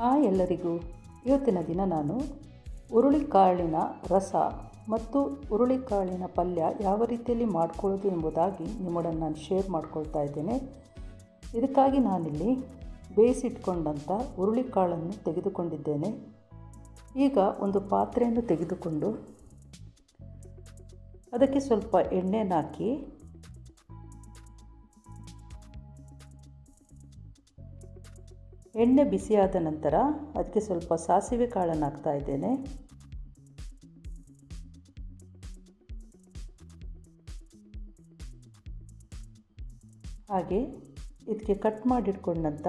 ಆ ಎಲ್ಲರಿಗೂ. ಇವತ್ತಿನ ದಿನ ನಾನು ಹುರುಳಿಕಾಳಿನ ರಸ ಮತ್ತು ಹುರುಳಿಕಾಳಿನ ಪಲ್ಯ ಯಾವ ರೀತಿಯಲ್ಲಿ ಮಾಡ್ಕೊಳ್ಳೋದು ಎಂಬುದಾಗಿ ನಿಮ್ಮೊಡನೆ ನಾನು ಶೇರ್ ಮಾಡ್ಕೊಳ್ತಾ ಇದ್ದೇನೆ. ಇದಕ್ಕಾಗಿ ನಾನಿಲ್ಲಿ ಬೇಯಿಸಿಟ್ಕೊಂಡಂಥ ಹುರುಳಿಕಾಳನ್ನು ತೆಗೆದುಕೊಂಡಿದ್ದೇನೆ. ಈಗ ಒಂದು ಪಾತ್ರೆಯನ್ನು ತೆಗೆದುಕೊಂಡು ಅದಕ್ಕೆ ಸ್ವಲ್ಪ ಎಣ್ಣೆನ ಹಾಕಿ ಎಣ್ಣೆ ಬಿಸಿಯಾದ ನಂತರ ಅದಕ್ಕೆ ಸ್ವಲ್ಪ ಸಾಸಿವೆ ಕಾಳನ್ನು ಹಾಕ್ತಾ ಇದ್ದೇನೆ. ಹಾಗೆ ಇದಕ್ಕೆ ಕಟ್ ಮಾಡಿಟ್ಕೊಂಡಂಥ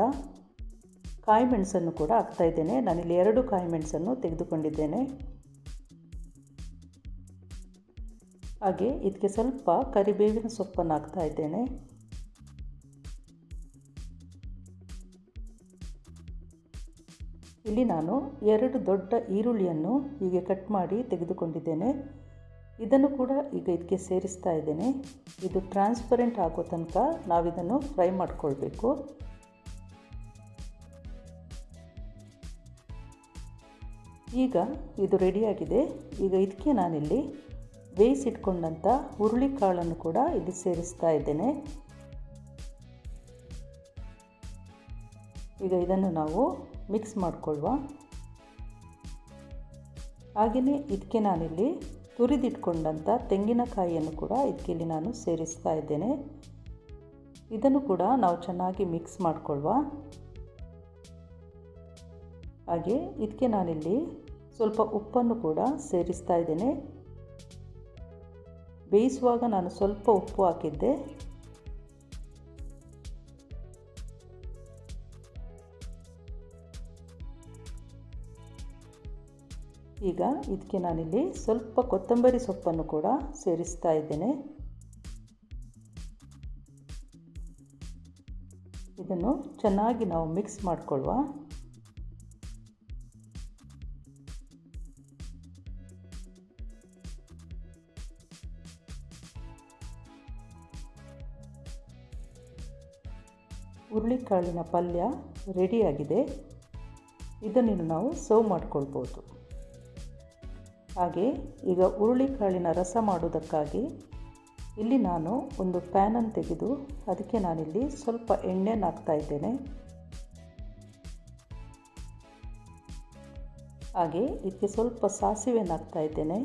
ಕಾಯಿ ಮೆಣಸನ್ನು ಕೂಡ ಹಾಕ್ತಾ ಇದ್ದೇನೆ. ನಾನಿಲ್ಲಿ ಎರಡು ಕಾಯಿ ಮೆಣಸನ್ನು ತೆಗೆದುಕೊಂಡಿದ್ದೇನೆ. ಹಾಗೆ ಇದಕ್ಕೆ ಸ್ವಲ್ಪ ಕರಿಬೇವಿನ ಸೊಪ್ಪನ್ನು ಹಾಕ್ತಾ ಇದ್ದೇನೆ. ಇಲ್ಲಿ ನಾನು ಎರಡು ದೊಡ್ಡ ಈರುಳ್ಳಿಯನ್ನು ಹೀಗೆ ಕಟ್ ಮಾಡಿ ತೆಗೆದುಕೊಂಡಿದ್ದೇನೆ. ಇದನ್ನು ಕೂಡ ಈಗ ಇದಕ್ಕೆ ಸೇರಿಸ್ತಾ ಇದ್ದೇನೆ. ಇದು ಟ್ರಾನ್ಸ್ಪರೆಂಟ್ ಆಗೋ ತನಕ ನಾವಿದನ್ನು ಫ್ರೈ ಮಾಡಿಕೊಳ್ಬೇಕು. ಈಗ ಇದು ರೆಡಿಯಾಗಿದೆ. ಈಗ ಇದಕ್ಕೆ ನಾನಿಲ್ಲಿ ಬೇಯಿಸಿಟ್ಕೊಂಡಂಥ ಹುರುಳಿಕಾಳನ್ನು ಕೂಡ ಇಲ್ಲಿ ಸೇರಿಸ್ತಾ ಇದ್ದೇನೆ. ಈಗ ಇದನ್ನು ನಾವು ಮಿಕ್ಸ್ ಮಾಡಿಕೊಳ್ಳುವ ಹಾಗೆಯೇ ಇದಕ್ಕೆ ನಾನಿಲ್ಲಿ ತುರಿದಿಟ್ಕೊಂಡಂಥ ತೆಂಗಿನಕಾಯಿಯನ್ನು ಕೂಡ ಇದಕ್ಕೆ ಇಲ್ಲಿ ನಾನು ಸೇರಿಸ್ತಾ ಇದ್ದೇನೆ. ಇದನ್ನು ಕೂಡ ನಾವು ಚೆನ್ನಾಗಿ ಮಿಕ್ಸ್ ಮಾಡಿಕೊಳ್ಳುವ ಹಾಗೆ ಇದಕ್ಕೆ ನಾನಿಲ್ಲಿ ಸ್ವಲ್ಪ ಉಪ್ಪನ್ನು ಕೂಡ ಸೇರಿಸ್ತಾ ಇದ್ದೇನೆ. ಬೇಯಿಸುವಾಗ ನಾನು ಸ್ವಲ್ಪ ಉಪ್ಪು ಹಾಕಿದ್ದೆ. ಈಗ ಇದಕ್ಕೆ ನಾನಿಲ್ಲಿ ಸ್ವಲ್ಪ ಕೊತ್ತಂಬರಿ ಸೊಪ್ಪನ್ನು ಕೂಡ ಸೇರಿಸ್ತಾ ಇದ್ದೇನೆ. ಇದನ್ನು ಚೆನ್ನಾಗಿ ನಾವು ಮಿಕ್ಸ್ ಮಾಡಿಕೊಳ್ಳುವ ಹುರುಳಿಕಾಳಿನ ಪಲ್ಯ ರೆಡಿಯಾಗಿದೆ. ಇದನ್ನು ನಾವು ಸರ್ವ್ ಮಾಡ್ಕೊಳ್ಬೋದು. ಹಾಗೆ ಈಗ ಹುರುಳಿಕಾಳಿನ ರಸ ಮಾಡುವುದಕ್ಕಾಗಿ ಇಲ್ಲಿ ನಾನು ಒಂದು ಪ್ಯಾನನ್ನು ತೆಗೆದು ಅದಕ್ಕೆ ನಾನಿಲ್ಲಿ ಸ್ವಲ್ಪ ಎಣ್ಣೆನ ಹಾಕ್ತಾ ಇದ್ದೇನೆ. ಹಾಗೆ ಇದಕ್ಕೆ ಸ್ವಲ್ಪ ಸಾಸಿವೆನ ಹಾಕ್ತಾ ಇದ್ದೇನೆ.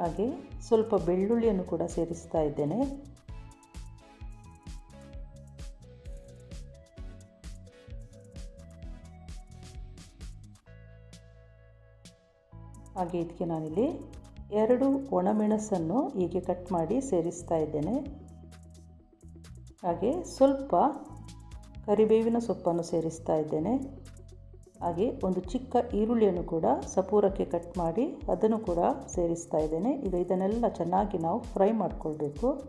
ಹಾಗೆ ಸ್ವಲ್ಪ ಬೆಳ್ಳುಳ್ಳಿಯನ್ನು ಕೂಡ ಸೇರಿಸ್ತಾ ಇದ್ದೇನೆ. ಹಾಗೆ ಇದಕ್ಕೆ ನಾನಿಲ್ಲಿ ಎರಡು ಒಣಮೆಣಸನ್ನು ಹೀಗೆ ಕಟ್ ಮಾಡಿ ಸೇರಿಸ್ತಾ ಇದ್ದೇನೆ. ಹಾಗೆ ಸ್ವಲ್ಪ ಕರಿಬೇವಿನ ಸೊಪ್ಪನ್ನು ಸೇರಿಸ್ತಾ ಇದ್ದೇನೆ. ಹಾಗೆ ಒಂದು ಚಿಕ್ಕ ಈರುಳ್ಳಿಯನ್ನು ಕೂಡ ಸಪೂರಕ್ಕೆ ಕಟ್ ಮಾಡಿ ಅದನ್ನು ಕೂಡ ಸೇರಿಸ್ತಾ ಇದ್ದೇನೆ. ಈಗ ಇದನ್ನೆಲ್ಲ ಚೆನ್ನಾಗಿ ನಾವು ಫ್ರೈ ಮಾಡಿಕೊಳ್ಬೇಕು.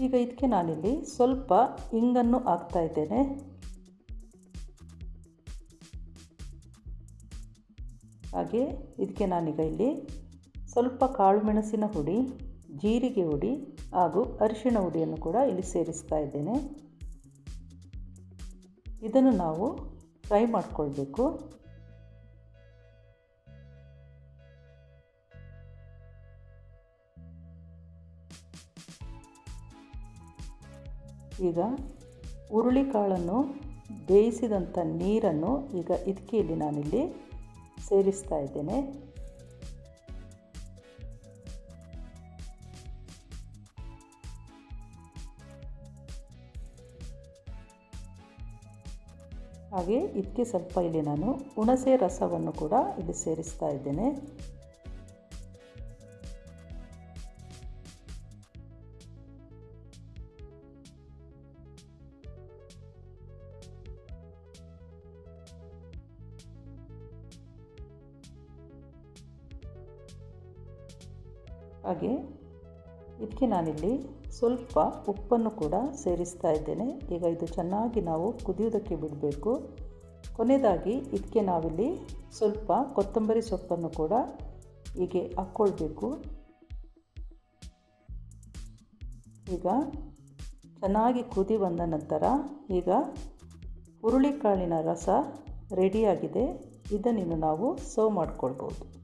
ಈಗ ಇದಕ್ಕೆ ನಾನಿಲ್ಲಿ ಸ್ವಲ್ಪ ಇಂಗನ್ನು ಹಾಕ್ತಾ ಇದ್ದೇನೆ. ಹಾಗೆ ಇದಕ್ಕೆ ನಾನೀಗ ಇಲ್ಲಿ ಸ್ವಲ್ಪ ಕಾಳು ಮೆಣಸಿನ ಹುಡಿ, ಜೀರಿಗೆ ಹುಡಿ ಹಾಗೂ ಅರಿಶಿಣ ಹುಡಿಯನ್ನು ಕೂಡ ಇಲ್ಲಿ ಸೇರಿಸ್ತಾ ಇದ್ದೇನೆ. ಇದನ್ನು ನಾವು ಫ್ರೈ ಮಾಡಿಕೊಳ್ಬೇಕು. ಈಗ ಹುರುಳಿಕಾಳನ್ನು ಬೇಯಿಸಿದಂಥ ನೀರನ್ನು ಈಗ ಇದಕ್ಕೆ ಇಲ್ಲಿ ನಾನಿಲ್ಲಿ ಸೇರಿಸ್ತಾ ಇದ್ದೇನೆ. ಹಾಗೆ ಇದಕ್ಕೆ ಸ್ವಲ್ಪ ಇಲ್ಲಿ ನಾನು ಹುಣಸೆ ರಸವನ್ನು ಕೂಡ ಇಲ್ಲಿ ಸೇರಿಸ್ತಾ ಇದ್ದೇನೆ. ಹಾಗೆ ಇದಕ್ಕೆ ನಾನಿಲ್ಲಿ ಸ್ವಲ್ಪ ಉಪ್ಪನ್ನು ಕೂಡ ಸೇರಿಸ್ತಾ ಇದ್ದೇನೆ. ಈಗ ಇದು ಚೆನ್ನಾಗಿ ನಾವು ಕುದಿಯೋದಕ್ಕೆ ಬಿಡಬೇಕು. ಕೊನೆಯದಾಗಿ ಇದಕ್ಕೆ ನಾವಿಲ್ಲಿ ಸ್ವಲ್ಪ ಕೊತ್ತಂಬರಿ ಸೊಪ್ಪನ್ನು ಕೂಡ ಹೀಗೆ ಹಾಕ್ಕೊಳ್ಬೇಕು. ಈಗ ಚೆನ್ನಾಗಿ ಕುದಿ ಬಂದ ನಂತರ ಈಗ ಹುರುಳಿಕಾಳಿನ ರಸ ರೆಡಿಯಾಗಿದೆ. ಇದನ್ನು ನಾವು ಸರ್ವ್ ಮಾಡ್ಕೊಳ್ಬೋದು.